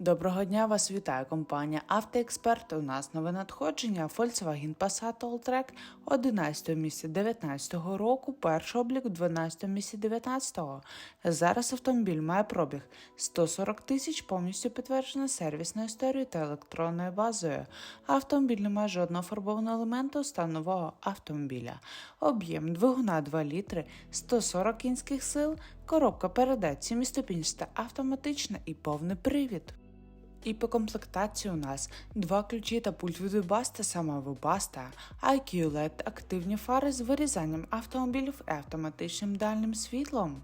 Доброго дня, вас вітає компанія Автоексперт. У нас нове надходження Volkswagen Passat Alltrack 11 місяця 19 року, перший облік 12 місяці 19 Зараз автомобіль має пробіг 140 тисяч, повністю підтверджена сервісною історією та електронною базою. Автомобіль не має жодного фарбованого елементу стану нового автомобіля. Об'єм двигуна 2 літри, 140 кінських сил, коробка передач 7-ступінчата автоматична і повний привід. І по комплектації у нас два ключі та пульт від Webaста, сама Webaста, IQ LED, активні фари з вирізанням автомобілів і автоматичним дальним світлом.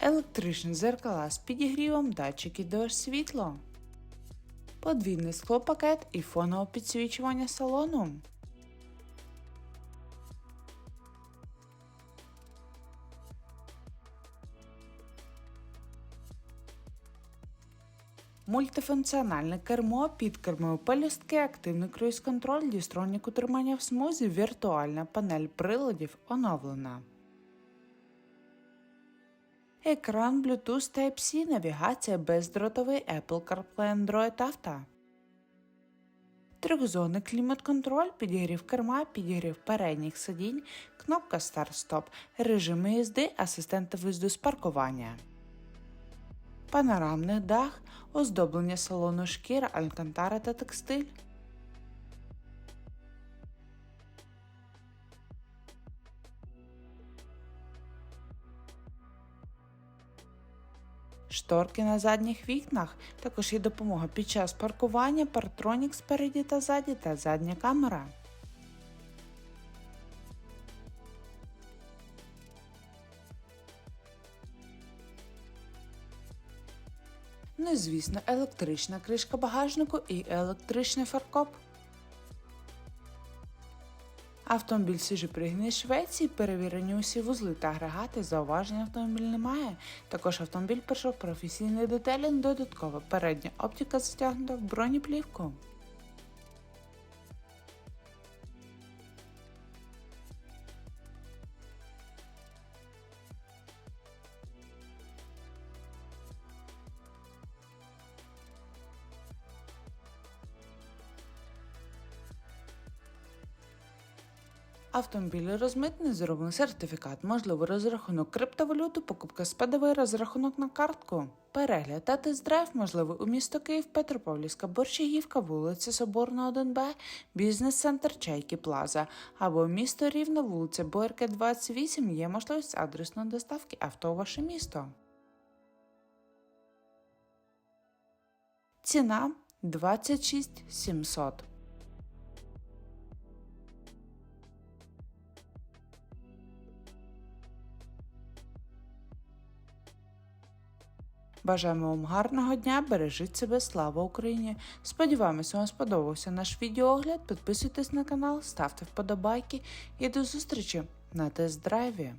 Електричні зеркала з підігрівом, датчики дощ світло. Подвійний склопакет і фонове підсвічування салону. Мультифункціональне кермо, підкермові пелюстки, активний круїз-контроль, дістронік утримання в смузі, віртуальна панель приладів оновлена. Екран Bluetooth Type-C, навігація бездротовий Apple CarPlay Android Auto. Трьохзонний клімат-контроль, підігрів керма, підігрів передніх сидінь, кнопка старт-стоп, режими їзди, асистенти виїзду з паркування. Панорамний дах, оздоблення салону шкіра, алькантара та текстиль. Шторки на задніх вікнах, також є допомога під час паркування, партронік спереді та ззаді та задня камера. Ну і звісно, електрична кришка багажнику і електричний фаркоп. Автомобіль свіжий пригнаний Швеції, перевірені усі вузли та агрегати, зауважень автомобіль немає. Також автомобіль пройшов професійний детелінг, додатково передня оптика затягнута в бронеплівку. Автомобіль розмитний, зроблений сертифікат, можливий розрахунок криптовалюти, покупка з ПДВ, розрахунок на картку. Перегляд та тест-драйв можливий у місто Київ, Петропавлівська, Борщагівка, вулиця Соборна, 1Б, бізнес-центр Чайки Плаза або місто Рівно, вулиця Боярка, 28 є можливість адресної доставки авто у ваше місто. Ціна 26 700. Бажаємо вам гарного дня, бережіть себе, слава Україні! Сподіваємося, вам сподобався наш відеоогляд. Підписуйтесь на канал, ставте вподобайки і до зустрічі на тест-драйві!